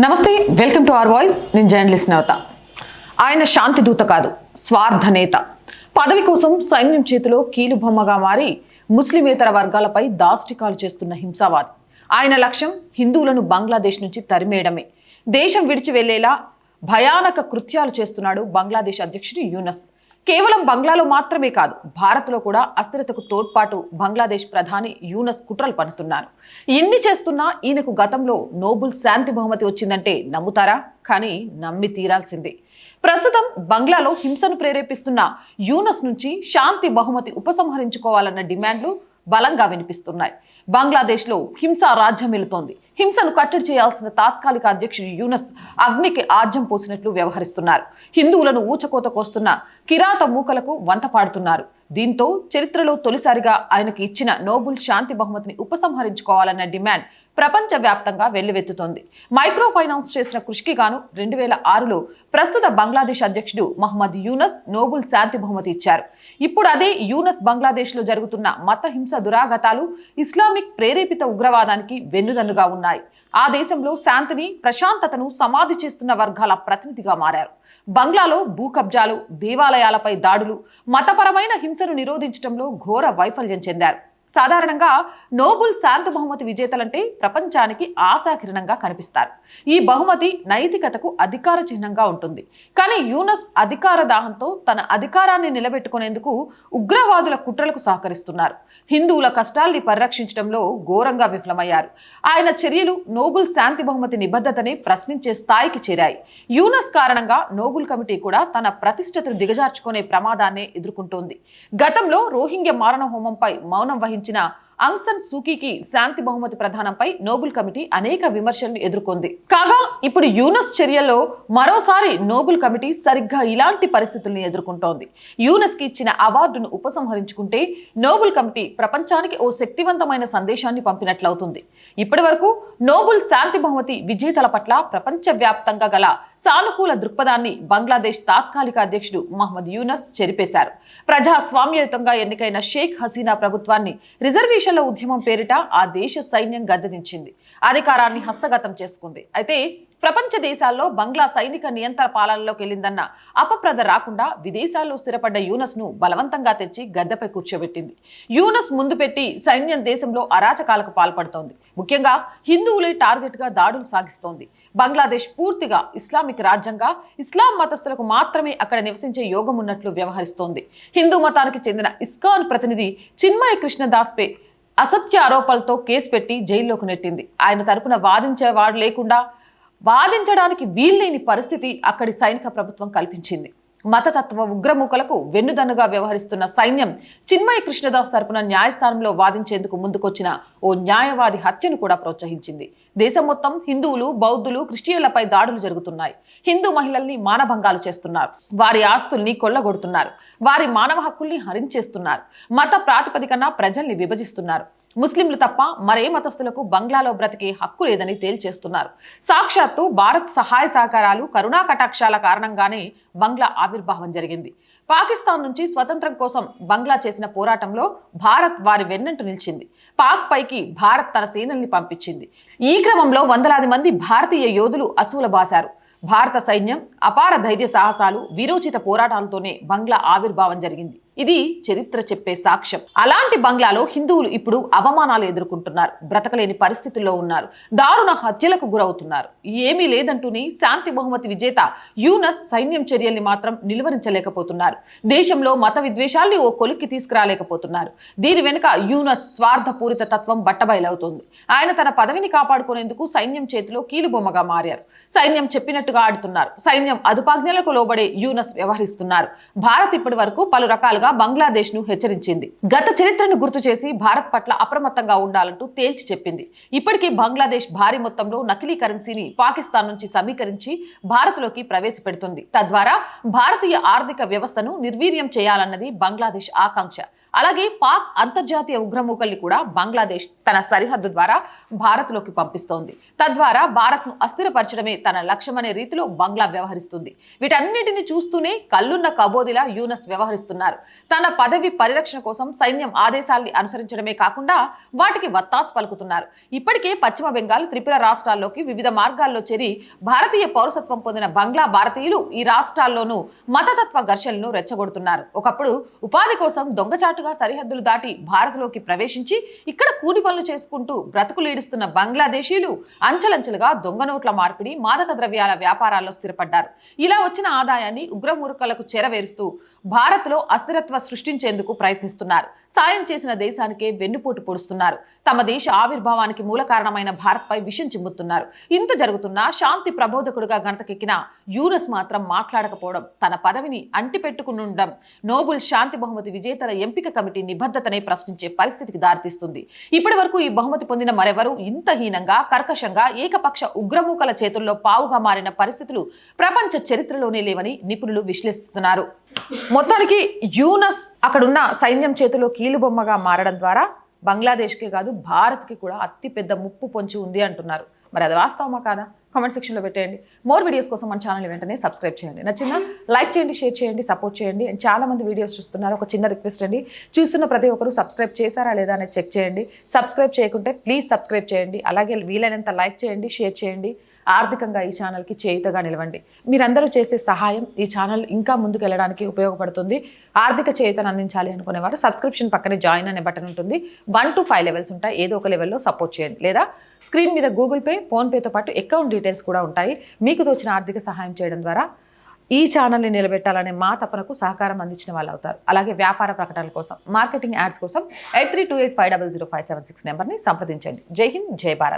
నమస్తే welcome to R voice. నేను journalist నవత. ఆయన శాంతి దూత కాదు స్వార్థ నేత. పదవి కోసం సైన్యం చేతిలో కీలుబొమ్మగా మారి ముస్లిమేతర వర్గాలపై దాష్టికాలు చేస్తున్న హింసావాది. ఆయన లక్ష్యం హిందువులను బంగ్లాదేశ్ నుంచి తరిమేయడమే. దేశం విడిచి వెళ్ళేలా భయానక కృత్యాలు చేస్తున్నాడు బంగ్లాదేశ్ అధ్యక్షుడు యూనస్. కేవలం బంగ్లాలో మాత్రమే కాదు భారత్లో కూడా అస్థిరతకు తోడ్పాటు బంగ్లాదేశ్ ప్రధాని యూనస్ కుట్రలు పడుతున్నారు ఎన్ని చేస్తున్నా ఈయనకు గతంలో నోబుల్ శాంతి బహుమతి వచ్చిందంటే నమ్ముతారా? కానీ నమ్మి తీరాల్సిందే. ప్రస్తుతం బంగ్లాలో హింసను ప్రేరేపిస్తున్న యూనస్ నుంచి శాంతి బహుమతి ఉపసంహరించుకోవాలన్న డిమాండ్లు బలంగా వినిపిస్తున్నాయి. బంగ్లాదేశ్లో హింస రాజ్యమెలుతోంది హింసను కట్టడి చేయాల్సిన తాత్కాలిక అధ్యక్షుడు యూనస్ అగ్నికి ఆజ్యం పోసినట్లు వ్యవహరిస్తున్నారు. హిందువులను ఊచకోత కోస్తున్న కిరాత మూకలకు వంత పాడుతున్నారు. దీంతో చరిత్రలో తొలిసారిగా ఆయనకు ఇచ్చిన నోబుల్ శాంతి బహుమతిని ఉపసంహరించుకోవాలన్న డిమాండ్ ప్రపంచవ్యాప్తంగా వెల్లువెత్తుతోంది. మైక్రో ఫైనాన్స్ చేసిన కృషికి గాను రెండు వేల ఆరులో ప్రస్తుత బంగ్లాదేశ్ అధ్యక్షుడు మహమ్మద్ యూనస్ నోబుల్ శాంతి బహుమతి ఇచ్చారు. ఇప్పుడు అదే యూనస్ బంగ్లాదేశ్లో జరుగుతున్న మత హింస దురాగతాలు ఇస్లామిక్ ప్రేరేపిత ఉగ్రవాదానికి వెన్నుదన్నుగా ఉన్నాయి. ఆ దేశంలో శాంతిని ప్రశాంతతను సమాధి చేస్తున్న వర్గాల ప్రతినిధిగా మారారు. బంగ్లాలో భూ కబ్జాలు దేవాలయాలపై దాడులు మతపరమైన హింసను నిరోధించడంలో ఘోర వైఫల్యం చెందారు. సాధారణంగా నోబుల్ శాంతి బహుమతి విజేతలంటే ప్రపంచానికి ఆశాకిరణంగా కనిపిస్తారు. ఈ బహుమతి నైతికతకు అధికార చిహ్నంగా ఉంటుంది. కానీ యూనస్ అధికార దాహంతో తన అధికారాన్ని నిలబెట్టుకునేందుకు ఉగ్రవాదుల కుట్రలకు సహకరిస్తున్నారు. హిందువుల కష్టాల్ని పరిరక్షించడంలో ఘోరంగా విఫలమయ్యారు. ఆయన చర్యలు నోబుల్ శాంతి బహుమతి నిబద్ధతని ప్రశ్నించే స్థాయికి చేరాయి. యూనస్ కారణంగా నోబుల్ కమిటీ కూడా తన ప్రతిష్టతను దిగజార్చుకునే ప్రమాదాన్ని ఎదుర్కొంటోంది. గతంలో రోహింగ్య మారణ హోమంపై మౌనం వహించిన అంగ్సన్ సూకీకి శాంతి బహుమతి ప్రధానంపై నోబుల్ కమిటీ అనేక విమర్శలను ఎదుర్కొంది. కాగా ఇప్పుడు యూనస్ చర్యలో మరోసారి నోబుల్ కమిటీ సరిగ్గా ఇలాంటి పరిస్థితుల్ని ఎదుర్కొంటోంది. యూనస్కి ఇచ్చిన అవార్డును ఉపసంహరించుకుంటే నోబుల్ కమిటీ ప్రపంచానికి ఓ శక్తివంతమైన సందేశాన్ని పంపినట్లవుతుంది. ఇప్పటి వరకు నోబుల్ శాంతి బహుమతి విజేతల పట్ల ప్రపంచవ్యాప్తంగా గల సానుకూల దృక్పథాన్ని బంగ్లాదేశ్ తాత్కాలిక అధ్యక్షుడు మహమ్మద్ యూనస్ చెరిపేశారు. ప్రజాస్వామ్యయుతంగా ఎన్నికైన షేక్ హసీనా ప్రభుత్వాన్ని రిజర్వేషన్ రిజర్వేషన్ల ఉద్యమం పేరిట ఆ దేశ సైన్యం గద్దెదించింది. అధికారాన్ని హస్తగతం చేసుకుంది. అయితే ప్రపంచ దేశాల్లో బంగ్లా సైనిక నియంత్రణ పాలనలోకి వెళ్ళిందన్న అపప్రద రాకుండా విదేశాల్లో స్థిరపడ్డ యూనస్ను బలవంతంగా తెచ్చి గద్దెపై కూర్చోబెట్టింది. యూనస్ ముందు పెట్టి సైన్యం దేశంలో అరాచకాలకు పాల్పడుతోంది. ముఖ్యంగా హిందువులే టార్గెట్గా దాడులు సాగిస్తోంది. బంగ్లాదేశ్ పూర్తిగా ఇస్లామిక్ రాజ్యంగా ఇస్లాం మతస్థులకు మాత్రమే అక్కడ నివసించే యోగం ఉన్నట్లు వ్యవహరిస్తోంది. హిందూ మతానికి చెందిన ఇస్కాన్ ప్రతినిధి చిన్మయ కృష్ణదాస్పే అసత్య ఆరోపణలతో కేసు పెట్టి జైల్లోకి నెట్టింది. ఆయన తరపున వాదించేవాడు లేకుండా వాదించడానికి వీల్లేని పరిస్థితి అక్కడి సైనిక ప్రభుత్వం కల్పించింది. మతతత్వ ఉగ్రమూకలకు వెన్నుదన్నుగా వ్యవహరిస్తున్న సైన్యం చిన్మయ కృష్ణదాస్ తరపున న్యాయస్థానంలో వాదించేందుకు ముందుకొచ్చిన ఓ న్యాయవాది హత్యను కూడా ప్రోత్సహించింది. దేశం మొత్తం హిందువులు బౌద్ధులు క్రిస్టియన్లపై దాడులు జరుగుతున్నాయి. హిందూ మహిళల్ని మానభంగాలు చేస్తున్నారు. వారి ఆస్తుల్ని కొల్లగొడుతున్నారు. వారి మానవ హక్కుల్ని హరించేస్తున్నారు. మత ప్రాతిపదికన ప్రజల్ని విభజిస్తున్నారు. ముస్లింలు తప్ప మరే మతస్థులకు బంగ్లాలో బ్రతికే హక్కు లేదని తేల్చేస్తున్నారు. సాక్షాత్తు భారత్ సహాయ సహకారాలు కరుణా కటాక్షాల కారణంగానే బంగ్లా ఆవిర్భావం జరిగింది. పాకిస్తాన్ నుంచి స్వతంత్రం కోసం బంగ్లా చేసిన పోరాటంలో భారత్ వారి వెన్నంటు నిలిచింది. పాక్ పైకి భారత్ తన సేనల్ని పంపించింది. ఈ క్రమంలో వందలాది మంది భారతీయ యోధులు అసువుల బాశారు. భారత సైన్యం అపార ధైర్య సాహసాలు వీరోచిత పోరాటాలతోనే బంగ్లా ఆవిర్భావం జరిగింది. ఇది చరిత్ర చెప్పే సాక్ష్యం. అలాంటి బంగ్లాలో హిందువులు ఇప్పుడు అవమానాలు ఎదుర్కొంటున్నారు. బ్రతకలేని పరిస్థితుల్లో ఉన్నారు. దారుణ హత్యలకు గురవుతున్నారు. ఏమీ లేదంటూనే శాంతి బహుమతి విజేత యూనస్ సైన్యం చర్యల్ని మాత్రం నిలువరించలేకపోతున్నారు. దేశంలో మత విద్వేషాల్ని ఓ కొలిక్కి తీసుకురాలేకపోతున్నారు. దీని వెనుక యూనస్ స్వార్థపూరిత తత్వం బట్టబయలవుతోంది. ఆయన తన పదవిని కాపాడుకునేందుకు సైన్యం చేతిలో కీలుబొమ్మగా మారారు. సైన్యం చెప్పినట్టుగా ఆడుతున్నారు. సైన్యం అదుపాజ్ఞలకు లోబడే యూనస్ వ్యవహరిస్తున్నారు. భారత్ ఇప్పటి వరకు పలు రకాలుగా బంగ్లాదేశ్ను హెచ్చరించింది. గత చరిత్రను గుర్తు చేసి భారత్ పట్ల అప్రమత్తంగా ఉండాలంటూ తేల్చి చెప్పింది. ఇప్పటికీ బంగ్లాదేశ్ భారీ మొత్తంలో నకిలీ కరెన్సీని పాకిస్తాన్ నుంచి సమీకరించి భారత్లోకి ప్రవేశపెడుతుంది. తద్వారా భారతీయ ఆర్థిక వ్యవస్థను నిర్వీర్యం చేయాలన్నది బంగ్లాదేశ్ ఆకాంక్ష. అలాగే పాక్ అంతర్జాతీయ ఉగ్రమూకల్ని కూడా బంగ్లాదేశ్ తన సరిహద్దు ద్వారా భారత్లోకి పంపిస్తోంది. తద్వారా భారత్ను అస్థిరపరచడమే తన లక్ష్యమనే రీతిలో బంగ్లా వ్యవహరిస్తుంది. వీటన్నిటిని చూస్తూనే కల్లున్న కబోదిలా యూనస్ వ్యవహరిస్తున్నారు. తన పదవి పరిరక్షణ కోసం సైన్యం ఆదేశాల్ని అనుసరించడమే కాకుండా వాటికి వత్తాసు పలుకుతున్నారు. ఇప్పటికే పశ్చిమ బెంగాల్ త్రిపుర రాష్ట్రాల్లోకి వివిధ మార్గాల్లో చేరి భారతీయ పౌరసత్వం పొందిన బంగ్లా భారతీయులు ఈ రాష్ట్రాల్లోనూ మతతత్వ ఘర్షణలను రెచ్చగొడుతున్నారు. ఒకప్పుడు ఉపాధి కోసం దొంగచాటుగా సరిహద్దులు దాటి భారత్లోకి ప్రవేశించి ఇక్కడ కూలి పనులు చేసుకుంటూ బ్రతుకులీడుస్తున్న బంగ్లాదేశీలు అంచెలంచెలుగా దొంగ నోట్ల మార్పిడి మాదక ద్రవ్యాల వ్యాపారాల్లో స్థిరపడ్డారు. ఇలా వచ్చిన ఆదాయాన్ని ఉగ్రమూర్ఖలకు చేరవేరుస్తూ భారత్లో అస్థిరత్వ సృష్టించేందుకు ప్రయత్నిస్తున్నారు. సాయం చేసిన దేశానికే వెన్నుపోటు పొడుస్తున్నారు. తమ దేశ ఆవిర్భావానికి మూల కారణమైన భారత్పై విషం చిమ్ముతున్నారు. ఇంత జరుగుతున్నా శాంతి ప్రబోధకుడుగా గణతకెక్కిన యూనస్ మాత్రం మాట్లాడకపోవడం తన పదవిని అంటిపెట్టుకునుండడం నోబుల్ శాంతి బహుమతి విజేతల ఎంపిక కమిటీ నిబద్ధతనే ప్రశ్నించే పరిస్థితికి దారితీస్తుంది. ఇప్పటి వరకు ఈ బహుమతి పొందిన మరెవరూ ఇంత హీనంగా కర్కశంగా ఏకపక్ష ఉగ్రమూకల చేతుల్లో పావుగా మారిన పరిస్థితులు ప్రపంచ చరిత్రలోనే లేవని నిపుణులు విశ్లేషిస్తున్నారు. మొత్తానికి యూనస్ అక్కడున్న సైన్యం చేతిలో కీలుబొమ్మగా మారడం ద్వారా బంగ్లాదేశ్కే కాదు భారత్కి కూడా అతిపెద్ద ముప్పు పొంచి ఉంది అంటున్నారు. మరి అది వాస్తవమా కాదా? కామెంట్ సెక్షన్లో పెట్టేయండి. మోర్ వీడియోస్ కోసం మన ఛానల్ వెంటనే సబ్స్క్రైబ్ చేయండి. నచ్చిందా? లైక్ చేయండి షేర్ చేయండి సపోర్ట్ చేయండి. అండ్ చాలామంది వీడియోస్ చూస్తున్నారు. ఒక చిన్న రిక్వెస్ట్ అండి. చూస్తున్న ప్రతి ఒక్కరు సబ్స్క్రైబ్ చేశారా లేదా అనేది చెక్ చేయండి. సబ్స్క్రైబ్ చేయకుంటే ప్లీజ్ సబ్స్క్రైబ్ చేయండి. అలాగే వీలైనంత లైక్ చేయండి షేర్ చేయండి. ఆర్థికంగా ఈ ఛానల్కి చేయుతగా నిలవండి. మీరందరూ చేసే సహాయం ఈ ఛానల్ ఇంకా ముందుకు వెళ్ళడానికి ఉపయోగపడుతుంది. ఆర్థిక చేయుతను అందించాలి అనుకునేవారు సబ్స్క్రిప్షన్ పక్కనే జాయిన్ అనే బటన్ ఉంటుంది. వన్ టు ఫైవ్ లెవెల్స్ ఉంటాయి. ఏదో ఒక లెవెల్లో సపోర్ట్ చేయండి. లేదా స్క్రీన్ మీద గూగుల్ పే ఫోన్పేతో పాటు అకౌంట్ డీటెయిల్స్ కూడా ఉంటాయి. మీకు తోచిన ఆర్థిక సహాయం చేయడం ద్వారా ఈ ఛానల్ని నిలబెట్టాలనే మా తపనకు సహకారం అందించిన వాళ్ళు అవుతారు. అలాగే వ్యాపార ప్రకటనల కోసం మార్కెటింగ్ యాడ్స్ కోసం eight three two eight five double zero five seven six నెంబర్ని సంప్రదించండి. జై హింద్ జై భారత్.